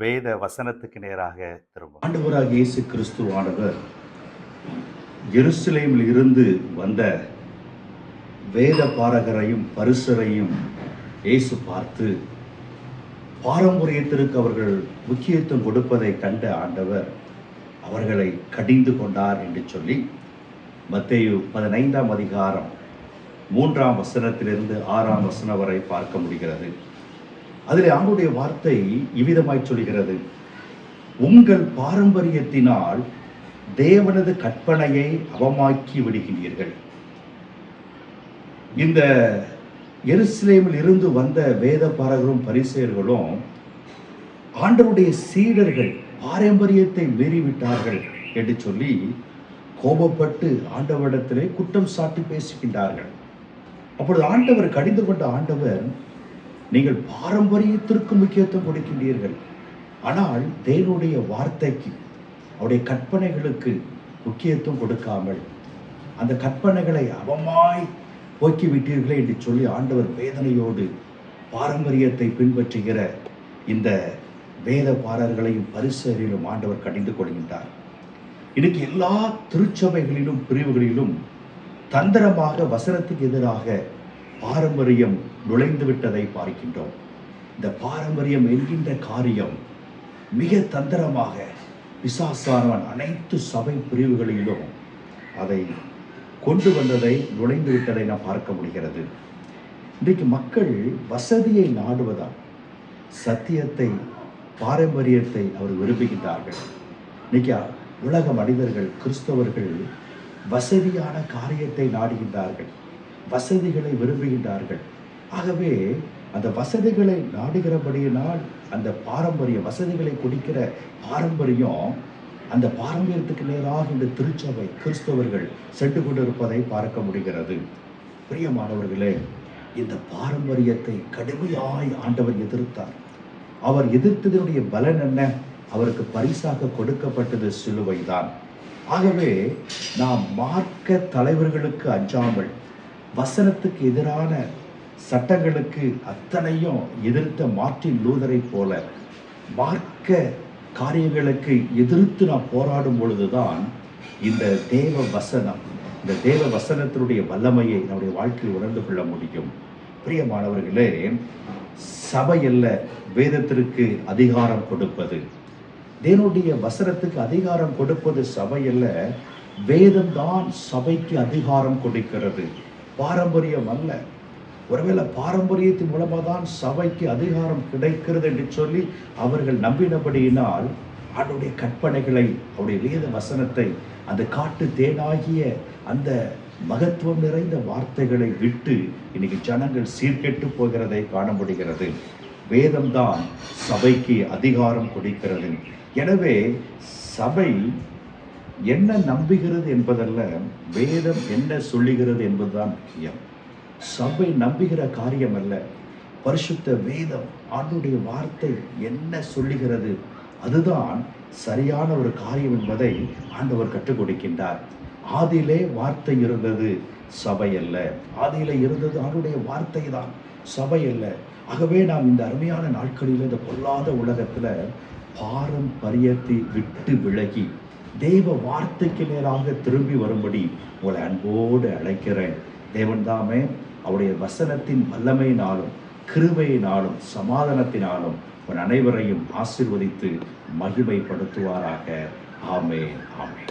வேத வசனத்துக்கு நேராக திரும்ப ஆண்டவராக இயேசு கிறிஸ்துவானவர் எருசலேமில் இருந்து வந்த வேத பாரகரையும் பரிசரையும் இயேசு பார்த்து பாரம்பரியத்திற்கு அவர்கள் முக்கியத்துவம் கொடுப்பதை கண்ட ஆண்டவர் அவர்களை கடிந்து கொண்டார் என்று சொல்லி மத்தேயு பதினைந்தாம் அதிகாரம் மூன்றாம் வசனத்திலிருந்து ஆறாம் வசனம் வரை பார்க்க முடிகிறது. அதில் ஆண்டுடைய வார்த்தை இவ்விதமாய் சொல்கிறது உங்கள் பாரம்பரியத்தினால் தேவனது கற்பனையை அவமாக்கி விடுகிறீர்கள். இந்த எருசலேமில் இருந்து வந்த வேத பாரகரும் பரிசெயர்களும் ஆண்டவருடைய சீடர்கள் பாரம்பரியத்தை மீறிவிட்டார்கள் என்று சொல்லி கோபப்பட்டு ஆண்டவரிடத்திலே குற்றம் சாட்டி பேசுகின்றார்கள். அப்பொழுது ஆண்டவர் கடிந்து கொண்ட ஆண்டவர் நீங்கள் பாரம்பரியத்திற்கு முக்கியத்துவம் கொடுக்கின்றீர்கள். ஆனால் தேவனுடைய வார்த்தைக்கு அவருடைய கற்பனைகளுக்கு முக்கியத்துவம் கொடுக்காமல் அந்த கற்பனைகளை அவமாய் போக்கி விட்டீர்களே என்று சொல்லி ஆண்டவர் வேதனையோடு பாரம்பரியத்தை பின்பற்றுகிற இந்த வேத பாரர்களையும் பரிசரிலும் ஆண்டவர் கடிந்து கொள்கின்றார். இன்னைக்கு எல்லா திருச்சபைகளிலும் பிரிவுகளிலும் தந்திரமாக வசனத்துக்கு எதிராக பாரம்பரியம் நுழைந்து விட்டதை பார்க்கின்றோம். இந்த பாரம்பரியம் என்கின்ற காரியம் மிக தந்திரமாக விசாசாரவன் அனைத்து சபை பிரிவுகளிலும் அதை கொண்டு வந்ததை நுழைந்து விட்டதை நாம் பார்க்க முடிகிறது. இன்றைக்கு மக்கள் வசதியை நாடுவதால் சத்தியத்தை பாரம்பரியத்தை அவர் விரும்புகின்றார்கள். இன்னைக்கு உலக மனிதர்கள் கிறிஸ்தவர்கள் வசதியான காரியத்தை நாடுகின்றார்கள் வசதிகளை விரும்புகின்றார்கள். ஆகவே அந்த வசதிகளை நாடுகிறபடியினால் அந்த பாரம்பரிய வசதிகளை குடிக்கிற பாரம்பரியம் அந்த பாரம்பரியத்துக்கு நேராக இந்த திருச்சபை கிறிஸ்தவர்கள் சென்று கொண்டிருப்பதை பார்க்க முடிகிறது. பிரியமானவர்களே இந்த பாரம்பரியத்தை கடுமையாய் ஆண்டவர் எதிர்த்தார். அவர் எதிர்த்ததனுடைய பலன் என்ன? அவருக்கு பரிசாக கொடுக்கப்பட்டது சிலுவைதான். ஆகவே நாம் மார்க்க தலைவர்களுக்கு அஞ்சாமல் வசனத்துக்கு எதிரான சட்டங்களுக்கு அத்தனையும் எதிர்த்த மார்ட்டின் லூதரை போல மார்க்க காரியங்களுக்கு எதிர்த்து நாம் போராடும் பொழுதுதான் இந்த தேவ வசனம் இந்த தேவ வசனத்தினுடைய வல்லமையை நம்முடைய வாழ்க்கையில் உணர்ந்து கொள்ள முடியும். பிரியமானவர்களே சபை அல்ல வேதத்திற்கு அதிகாரம் கொடுப்பது. தேவனுடைய வசனத்துக்கு அதிகாரம் கொடுப்பது சபை அல்ல வேதம்தான் சபைக்கு அதிகாரம் கொடுக்கிறது. பாரம்பரியம் அல்ல. ஒருவேளை பாரம்பரியத்தின் மூலமாக தான் சபைக்கு அதிகாரம் கிடைக்கிறது என்று சொல்லி அவர்கள் நம்பினபடியினால் அவருடைய கற்பனைகளை அவருடைய வேத வசனத்தை அந்த காட்டு தேனாகிய அந்த மகத்துவம் நிறைந்த வார்த்தைகளை விட்டு இன்னைக்கு ஜனங்கள் சீர்கெட்டு போகிறதை காண முடிகிறது. வேதம்தான் சபைக்கு அதிகாரம் கொடுக்கிறது. எனவே சபை என்ன நம்புகிறது என்பதல்ல வேதம் என்ன சொல்லுகிறது என்பதுதான் முக்கியம். சபை நம்புகிற காரியம் அல்ல. பரிசுத்த வேதம் ஆண்டுடைய வார்த்தை என்ன சொல்லுகிறது? அதுதான் சரியான ஒரு காரியம் என்பதை ஆண்டவர் கற்றுக் கொடுக்கின்றார். ஆதியிலே வார்த்தை இருந்தது சபை அல்ல. ஆதியில இருந்தது ஆண்டுடைய வார்த்தை தான் சபை அல்ல. ஆகவே நாம் இந்த அருமையான நாட்களில் இந்த பொல்லாத பாரம் பாரம்பரியத்தை விட்டு விலகி தெய்வ வார்த்தைக்கு நேராக திரும்பி வரும்படி உங்களை அன்போடு அழைக்கிறேன். தேவன் தாமே அவருடைய வசனத்தின் வல்லமையினாலும் கிருபையினாலும் சமாதானத்தினாலும் உன் அனைவரையும் ஆசிர்வதித்து மகிமைப்படுத்துவாராக. ஆமே ஆமே